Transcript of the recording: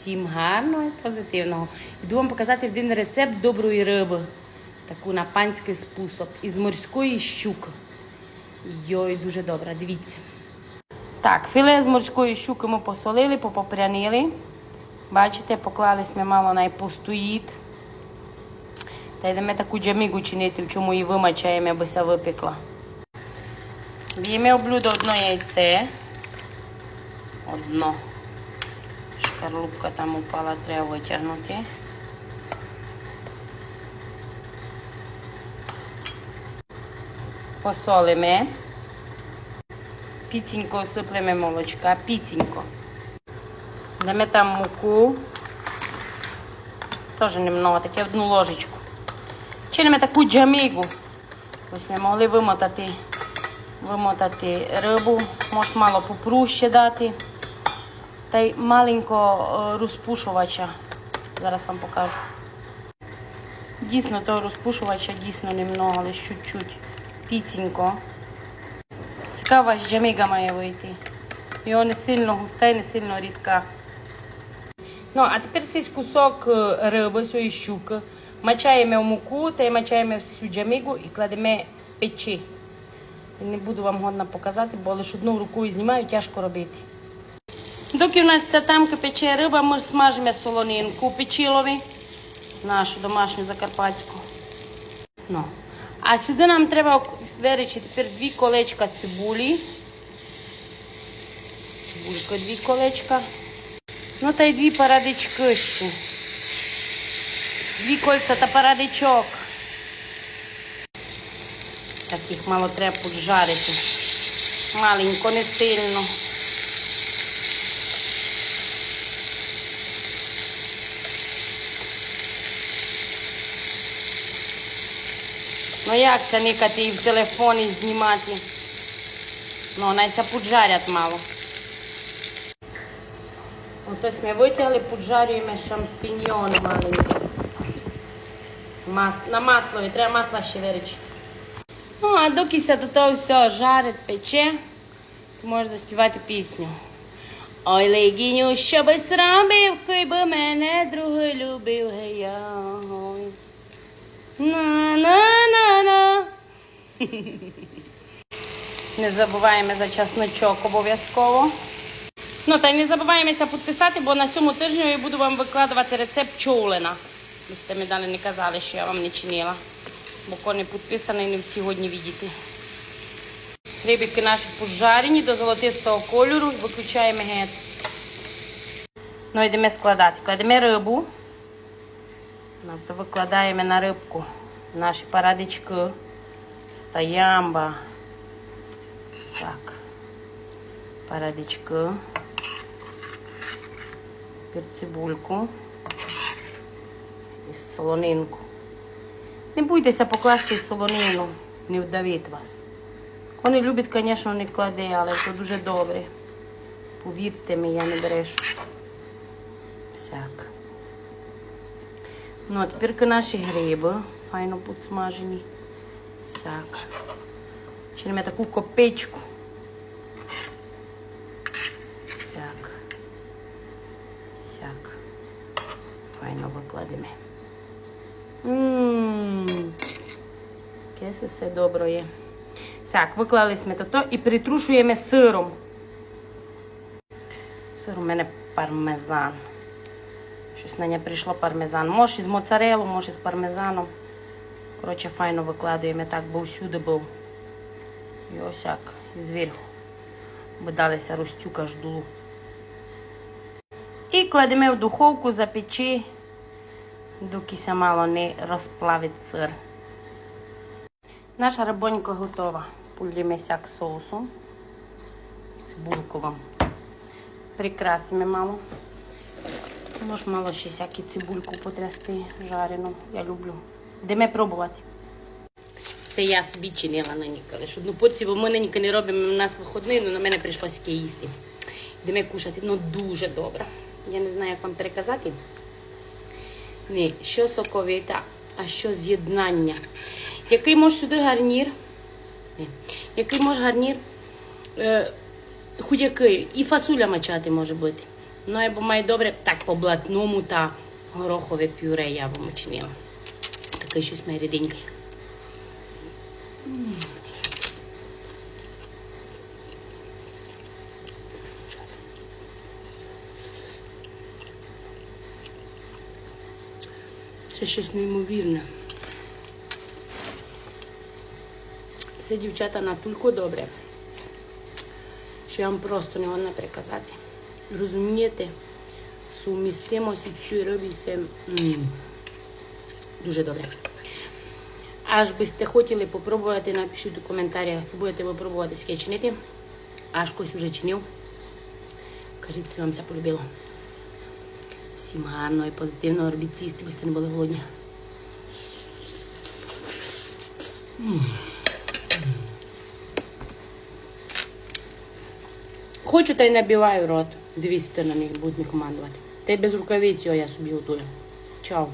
Всім гарного і позитивного. Йду вам показати один рецепт доброї риби. Таку на панський спосіб. Із морської щуки. Йой, дуже добра, дивіться. Так, філе з морської щуки ми посолили, попопрянили. Бачите, поклались ми мало най постоїть. Та йдемо таку джамігу чинити, в чому її вимачаємо, аби ся випекла. В'ємо в блюдо одно яйце. Одно. Шкарлупка там упала, треба витягнути. Посолимо. Піцінько осиплемо молочка, піцінько. Дамо там муку. Теж немного, таке одну ложечку. Чинимо таку джамігу. Ось ми могли вимотати, вимотати рибу, може мало попру ще дати. Та й маленько е, розпушувача. Зараз вам покажу. Дійсно, того розпушувача дійсно немного, але чуть-чуть. Піцінько. Цікава джаміга має вийти. Його не сильно густа і не сильно рідка. Ну, а тепер цей кусок е, риби, цієї щуки, мачаємо в муку та й мачаємо всю джамігу і кладемо печі. Не буду вам годна показати, бо лише одну рукою знімаю, тяжко робити. Доки у нас ця там пече риба, ми смажимо солонинку печілові, нашу домашню закарпатську. Ну. А сюди нам треба вирішити тепер дві колечка цибулі. Цибулька дві колечка. Ну та й дві парадички ще. Дві кольця та парадичок. Таких мало треба поджарити. Маленько, не сильно. Ну як це никати і в телефоні знімати? Ну, найся поджарять мало. Ось ми витягли, поджарюємо шампіньйон маленький. Мас... На маслові, треба масла ще вирічити. Ну, а доки ся до того все жарить, пече, ти можеш заспівати пісню. Ой, легіню, що би зробив, хай би мене другий любив, гей я. ой. Не забуваємо за часничок обов'язково. Ну, та й не забуваємося підписати, бо на цьому тижні я буду вам викладувати рецепт човлена. Ви сте мені далі не казали, що я вам не чинила. Бо коли не підписаний, не всі годні видіти. Рибки наші пожарені до золотистого кольору. Виключаємо геть. Ну, йдемо складати. Кладемо рибу. Ну, то викладаємо на рибку наші парадички. Стоямба. Так. Парадички. Перцибульку. І солонинку. Не бойтеся покласти солонину, не вдавить вас. Вони люблять, звісно, не кладе, але це дуже добре. Повірте мені, я не брешу. Всяк. Ну, а тепер наші гриби файно підсмажені. Всяк. Чинимо таку копичку. Всяк. Всяк. Файно викладемо. Ммм. Яке все добре є. Так, виклали ми то і притрушуємо сиром. Сир у мене пармезан. Щось на нього прийшло пармезан. Може із моцарелу, може з пармезаном. Коротше, файно викладуємо так, бо всюди був. І ось як, зверху. Видалися розтюка жду. І кладемо в духовку запечи, доки ся мало не розплавить сир. Наша рибонька готова. Пульємо сяк соусом. Цибульку вам. Прикрасимо мало. Може мало ще всякі цибульку потрясти жарену. Я люблю. Йдемо пробувати. Це я собі чинила на ніколи. Що одну порцію, бо ми ніколи не робимо, у нас виходний, але на мене прийшлося їсти. Йдемо кушати. Ну дуже добре. Я не знаю, як вам переказати. Ні, що соковита, а що з'єднання. Який може сюди гарнір? Ні. Який може гарнір? Е, Худякий. І фасуля мачати може бути. Ну, або має добре, так по блатному та горохове пюре я вам учинила. Такий щось має ріденький. Це щось неймовірне. Це дівчата натільки добре, що я вам просто не можу переказати. Розумієте? Сумістимося і робиться м, дуже добре. Аж би сте хотіли попробувати, напишіть у коментарях, це будете ви пробувати скільки чинити. Аж хтось вже чинив. Кажіть, це вам це полюбило. Всім гарного і позитивного робіть їсти, бо сте не були голодні. Хочу та й набиваю рот. Двісти на них будуть не командувати. Та й без рукавиць я собі готую. Чао.